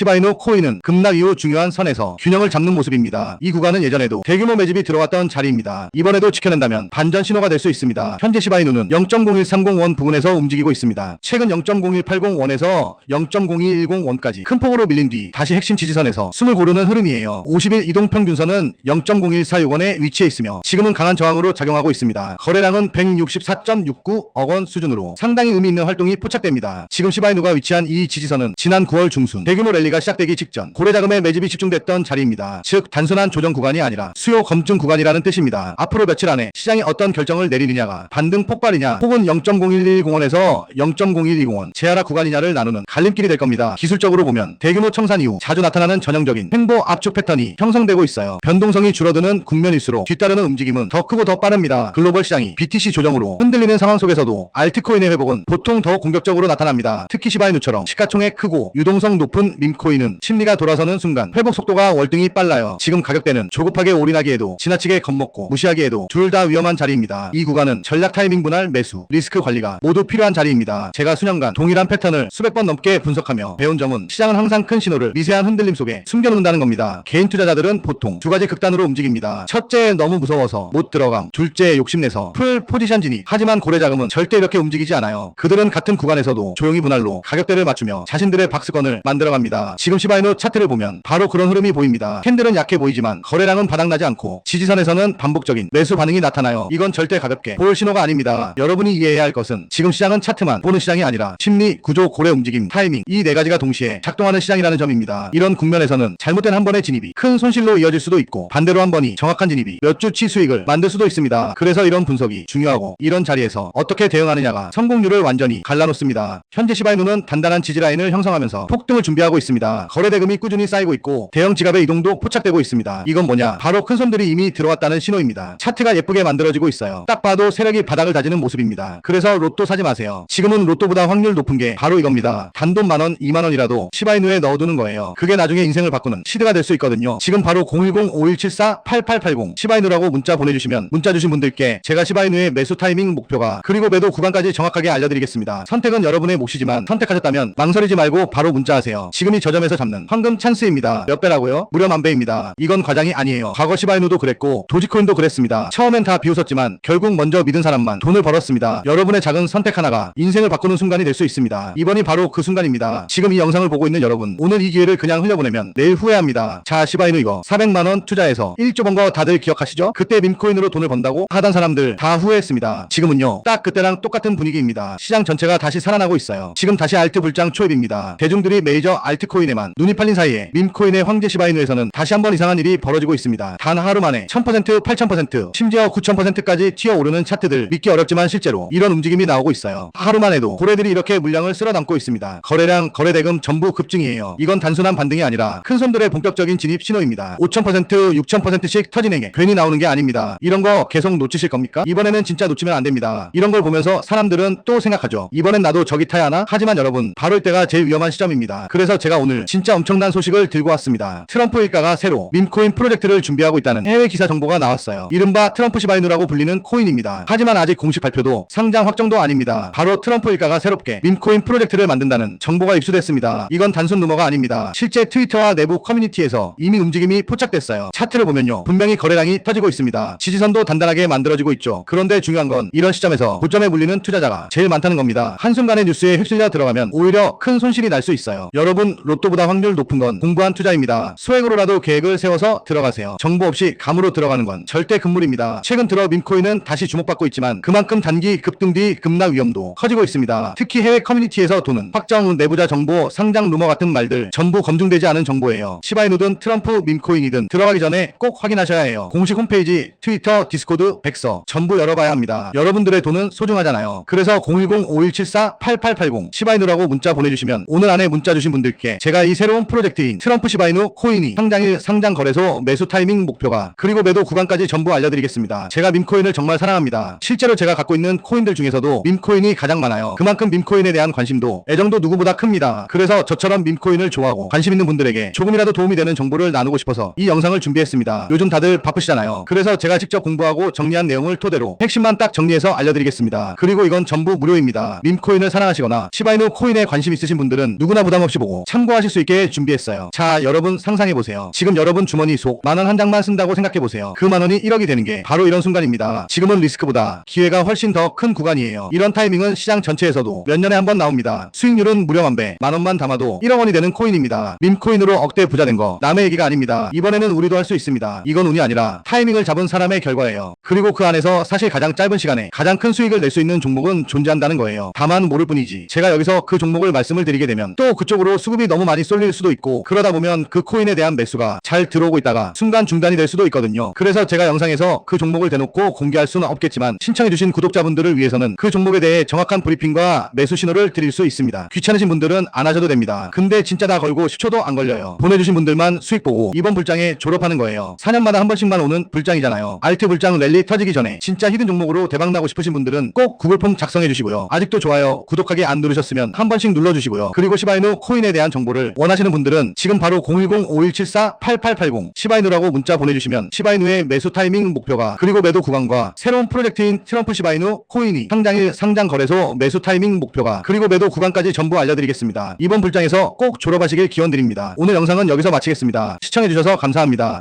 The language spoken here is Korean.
시바이누 코인은 급락 이후 중요한 선에서 균형을 잡는 모습입니다. 이 구간은 예전에도 대규모 매집이 들어왔던 자리입니다. 이번에도 지켜낸다면 반전 신호가 될 수 있습니다. 현재 시바이누는 0.01301 부근에서 움직이고 있습니다. 최근 0.01801에서 0.0210원까지 큰 폭으로 밀린 뒤 다시 핵심 지지선에서 숨을 고르는 흐름이에요. 50일 이동 평균선은 0.01461원에 위치해 있으며 지금은 강한 저항으로 작용하고 있습니다. 거래량은 164.69억 원 수준으로 상당히 의미 있는 활동이 포착됩니다. 지금 시바이누가 위치한 이 지지선은 지난 9월 중순 대규모 랠리 가 시작되기 직전 고래 자금의 매집이 집중됐던 자리입니다. 즉 단순한 조정 구간이 아니라 수요 검증 구간이라는 뜻입니다. 앞으로 며칠 안에 시장이 어떤 결정을 내리느냐가 반등 폭발이냐 혹은 0.0110원에서 0.0120원 재하락 구간이냐를 나누는 갈림길이 될 겁니다. 기술적으로 보면 대규모 청산 이후 자주 나타나는 전형적인 횡보 압축 패턴이 형성되고 있어요. 변동성이 줄어드는 국면일수록 뒤따르는 움직임은 더 크고 더 빠릅니다. 글로벌 시장이 BTC 조정으로 흔들리는 상황 속에서도 알트코인의 회복은 보통 더 공격적으로 나타납니다. 특히 시바이누처럼 시가총액 크고 유동성 높은 밈코인은 심리가 돌아서는 순간 회복 속도가 월등히 빨라요. 지금 가격대는 조급하게 올인하기에도 지나치게 겁먹고 무시하기에도 둘 다 위험한 자리입니다. 이 구간은 전략 타이밍 분할 매수, 리스크 관리가 모두 필요한 자리입니다. 제가 수년간 동일한 패턴을 수백 번 넘게 분석하며 배운 점은 시장은 항상 큰 신호를 미세한 흔들림 속에 숨겨놓는다는 겁니다. 개인 투자자들은 보통 두 가지 극단으로 움직입니다. 첫째 너무 무서워서 못 들어감, 둘째 욕심내서 풀 포지션 진입. 하지만 고래 자금은 절대 이렇게 움직이지 않아요. 그들은 같은 구간에서도 조용히 분할로 가격대를 맞추며 자신들의 박스권을 만들어갑니다. 지금 시바이누 차트를 보면 바로 그런 흐름이 보입니다. 캔들은 약해 보이지만 거래량은 바닥나지 않고 지지선에서는 반복적인 매수 반응이 나타나요. 이건 절대 가볍게 볼 신호가 아닙니다. 여러분이 이해해야 할 것은 지금 시장은 차트만 보는 시장이 아니라 심리, 구조, 고래 움직임, 타이밍 이 네 가지가 동시에 작동하는 시장이라는 점입니다. 이런 국면에서는 잘못된 한 번의 진입이 큰 손실로 이어질 수도 있고 반대로 한 번이 정확한 진입이 몇 주치 수익을 만들 수도 있습니다. 그래서 이런 분석이 중요하고 이런 자리에서 어떻게 대응하느냐가 성공률을 완전히 갈라놓습니다. 현재 시바이누는 단단한 지지라인을 형성하면서 폭등을 준비하고 있습니다. 거래 대금이 꾸준히 쌓이고 있고 대형 지갑의 이동도 포착되고 있습니다. 이건 뭐냐? 바로 큰 손들이 이미 들어왔다는 신호입니다. 차트가 예쁘게 만들어지고 있어요. 딱 봐도 세력이 바닥을 다지는 모습입니다. 그래서 로또 사지 마세요. 지금은 로또보다 확률 높은 게 바로 이겁니다. 단돈 만원, 2만원이라도 시바이누에 넣어두는 거예요. 그게 나중에 인생을 바꾸는 시드가 될 수 있거든요. 지금 바로 010-5174-8880 시바이누라고 문자 보내주시면 문자 주신 분들께 제가 시바이누의 매수 타이밍 목표가 그리고 매도 구간까지 정확하게 알려드리겠습니다. 선택은 여러분의 몫이지만 선택하셨다면 망설이지 말고 바로 문자하세요. 지금이 저점에서 잡는 황금 찬스입니다. 몇 배라고요? 무려 만 배입니다. 이건 과장이 아니에요. 과거 시바이누도 그랬고 도지코인도 그랬습니다. 처음엔 다 비웃었지만 결국 먼저 믿은 사람만 돈을 벌었습니다. 여러분의 작은 선택 하나가 인생을 바꾸는 순간이 될 수 있습니다. 이번이 바로 그 순간입니다. 지금 이 영상을 보고 있는 여러분 오늘 이 기회를 그냥 흘려보내면 내일 후회합니다. 자 시바이누 이거 400만원 투자해서 1조 번 거 다들 기억하시죠? 그때 민코인으로 돈을 번다고 하던 사람들 다 후회했습니다. 지금은요 딱 그때랑 똑같은 분위기입니다. 시장 전체가 다시 살아나고 있어요. 지금 다시 알트 불장 초입입니다. 대중들이 메이저 알 트코인에만 눈이 팔린 사이에 밈코인의 황제 시바이누에서는 다시 한번 이상한 일이 벌어지고 있습니다. 단 하루 만에 1000% 8000% 심지어 9000%까지 튀어오르는 차트들 믿기 어렵지만 실제로 이런 움직임이 나오고 있어요. 하루만 해도 고래들이 이렇게 물량을 쓸어 담고 있습니다. 거래량, 거래대금 전부 급증이에요. 이건 단순한 반등이 아니라 큰 손들의 본격적인 진입 신호입니다. 5000% 6000%씩 터지는 게 괜히 나오는 게 아닙니다. 이런 거 계속 놓치실 겁니까? 이번에는 진짜 놓치면 안 됩니다. 이런 걸 보면서 사람들은 또 생각하죠. 이번엔 나도 저기 타야 하나? 하지만 여러분 바로 이때가 제일 위험한 시점입니다. 그래서 제가 오늘 진짜 엄청난 소식을 들고 왔습니다. 트럼프 일가가 새로 밈코인 프로젝트를 준비하고 있다는 해외 기사 정보가 나왔어요. 이른바 트럼프 시바이누라고 불리는 코인입니다. 하지만 아직 공식 발표도 상장 확정도 아닙니다. 바로 트럼프 일가가 새롭게 밈코인 프로젝트를 만든다는 정보가 입수됐습니다. 이건 단순 루머가 아닙니다. 실제 트위터와 내부 커뮤니티에서 이미 움직임이 포착됐어요. 차트를 보면요. 분명히 거래량이 터지고 있습니다. 지지선도 단단하게 만들어지고 있죠. 그런데 중요한 건 이런 시점에서 고점에 물리는 투자자가 제일 많다는 겁니다. 한순간의 뉴스에 휩쓸려 들어가면 오히려 큰 손실이 날 수 있어요. 여러분 로또보다 확률 높은 건 공부한 투자입니다. 소액으로라도 계획을 세워서 들어가세요. 정보 없이 감으로 들어가는 건 절대 금물입니다. 최근 들어 밈코인은 다시 주목받고 있지만 그만큼 단기 급등 뒤 급락 위험도 커지고 있습니다. 특히 해외 커뮤니티에서 도는 확정 내부자 정보, 상장 루머 같은 말들 전부 검증되지 않은 정보예요. 시바이누든 트럼프 밈코인이든 들어가기 전에 꼭 확인하셔야 해요. 공식 홈페이지, 트위터, 디스코드, 백서 전부 열어봐야 합니다. 여러분들의 돈은 소중하잖아요. 그래서 010-5174-8880 시바이누라고 문자 보내주시면 오늘 안에 문자 주신 분들께 제가 이 새로운 프로젝트인 트럼프 시바이누 코인이 상장일 상장 거래소 매수 타이밍 목표가 그리고 매도 구간까지 전부 알려드리겠습니다. 제가 밈코인을 정말 사랑합니다. 실제로 제가 갖고 있는 코인들 중에서도 밈코인이 가장 많아요. 그만큼 밈코인에 대한 관심도 애정도 누구보다 큽니다. 그래서 저처럼 밈코인을 좋아하고 관심 있는 분들에게 조금이라도 도움이 되는 정보를 나누고 싶어서 이 영상을 준비했습니다. 요즘 다들 바쁘시잖아요. 그래서 제가 직접 공부하고 정리한 내용을 토대로 핵심만 딱 정리해서 알려드리겠습니다. 그리고 이건 전부 무료입니다. 밈코인을 사랑하시거나 시바이누 코인에 관심 있으신 분들은 누구나 부담 없이 보고 참고 참고하실 수 있게 준비했어요. 자, 여러분 상상해보세요. 지금 여러분 주머니 속 만 원 한 장만 쓴다고 생각해보세요. 그 만 원이 1억이 되는 게 바로 이런 순간입니다. 지금은 리스크보다 기회가 훨씬 더 큰 구간이에요. 이런 타이밍은 시장 전체에서도 몇 년에 한 번 나옵니다. 수익률은 무려 만 배, 만 원만 담아도 1억 원이 되는 코인입니다. 밈코인으로 억대 부자 된 거 남의 얘기가 아닙니다. 이번에는 우리도 할 수 있습니다. 이건 운이 아니라 타이밍을 잡은 사람의 결과예요. 그리고 그 안에서 사실 가장 짧은 시간에 가장 큰 수익을 낼 수 있는 종목은 존재한다는 거예요. 다만 모를 뿐이지. 제가 여기서 그 종목을 말씀을 드리게 되면 또 그쪽으로 수급이 너무 많이 쏠릴 수도 있고 그러다 보면 그 코인에 대한 매수가 잘 들어오고 있다가 순간 중단이 될 수도 있거든요. 그래서 제가 영상에서 그 종목을 대놓고 공개할 수는 없겠지만 신청해주신 구독자분들을 위해서는 그 종목에 대해 정확한 브리핑과 매수 신호를 드릴 수 있습니다. 귀찮으신 분들은 안 하셔도 됩니다. 근데 진짜 다 걸고 10초도 안 걸려요. 보내주신 분들만 수익 보고 이번 불장에 졸업하는 거예요. 4년마다 한 번씩만 오는 불장이잖아요. 알트 불장 랠리 터지기 전에 진짜 히든 종목으로 대박 나고 싶으신 분들은 꼭 구글 폼 작성해 주시고요. 아직도 좋아요, 구독하기 안 누르셨으면 한 번씩 눌러주시고요. 그리고 시바이누 코인에 대한 정보를 원하시는 분들은 지금 바로 010-5174-8880 시바이누라고 문자 보내주시면 시바이누의 매수 타이밍 목표가 그리고 매도 구간과 새로운 프로젝트인 트럼프 시바이누 코인이 상장일 상장 거래소 매수 타이밍 목표가 그리고 매도 구간까지 전부 알려드리겠습니다. 이번 불장에서 꼭 졸업하시길 기원드립니다. 오늘 영상은 여기서 마치겠습니다. 시청해주셔서 감사합니다.